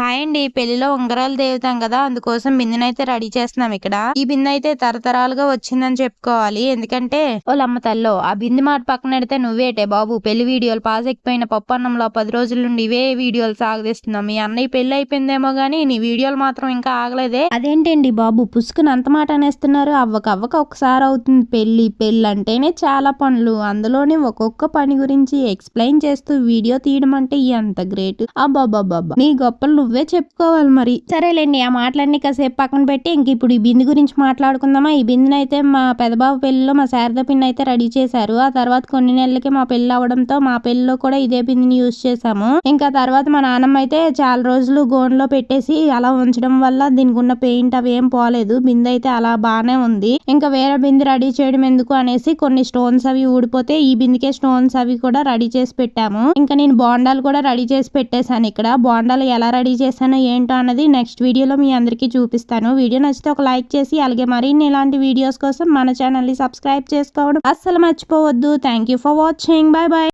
Hi అండి. పెళ్ళిలో ఉంగరాలు దేవుతాం కదా అందుకోసం బిందెనైతే రెడీ చేస్తున్నాం ఇక్కడ. ఈ బిందె అయితే తరతరాలుగా వచ్చిందని చెప్పుకోవాలి. ఎందుకంటే వాళ్ళమ్మ తల్లో ఆ బిందె మాట పక్కన పెడితే నువ్వేటే బాబు. పెళ్ళి వీడియోలు పాస్ ఎక్కిపోయిన పప్పు అన్నంలో పది రోజుల నుండి ఇవే వీడియోలు సాగదీస్తున్నాం. మీ అన్నయ్య పెళ్ళి అయిపోయిందేమో గానీ నీ వీడియోలు మాత్రం ఇంకా ఆగలేదే. అదేంటండి బాబు? పుసుకుని అంత మాట అనేస్తున్నారు. అవ్వక అవ్వక ఒకసారి అవుతుంది పెళ్ళి. పెళ్ళి అంటేనే చాలా పనులు. అందులోనే ఒక్కొక్క పని గురించి ఎక్స్ప్లెయిన్ చేస్తూ వీడియో తీయడం అంటే ఎంత గ్రేట్. అబ్బాబ్బాబ్బా నీ గొప్పలు నువ్వే చెప్పుకోవాలి మరి. సరేలేండి ఆ మాటలన్నీ కాసేపు పక్కన పెట్టి ఇంక ఇప్పుడు ఈ బిందు గురించి మాట్లాడుకుందామా? ఈ బిందెని అయితే మా పెదబాబు పెళ్ళిలో మా శారద పిన్ అయితే రెడీ చేశారు. ఆ తర్వాత కొన్ని నెలలకి మా పెళ్ళి అవడంతో మా పెళ్ళిలో కూడా ఇదే బిందుని యూజ్ చేసాము ఇంకా తర్వాత మా నాన్నమ్మ అయితే చాలా రోజులు గోన్లో పెట్టేసి అలా ఉంచడం వల్ల దీనికి ఉన్న పెయింట్ అవి ఏం పోలేదు. బిందె అయితే అలా బాగానే ఉంది. ఇంకా వేరే బిందె రెడీ చేయడం ఎందుకు అనేసి కొన్ని స్టోన్స్ అవి ఊడిపోతే ఈ బిందెకే స్టోన్స్ అవి కూడా రెడీ చేసి పెట్టాము. ఇంకా నేను బోండాలు కూడా రెడీ చేసి పెట్టేశాను ఇక్కడ. బోండాలు ఎలా రెడీ చేశానో ఏంటో అన్నది నెక్స్ట్ వీడియోలో మీ అందరికీ చూపిస్తాను. వీడియో నచ్చితే ఒక లైక్ చేసి అలాగే మరిన్ని ఇలాంటి వీడియోస్ కోసం మన ఛానల్ని సబ్స్క్రైబ్ చేసుకోవడం అస్సలు మర్చిపోవద్దు. Thank you for watching bye bye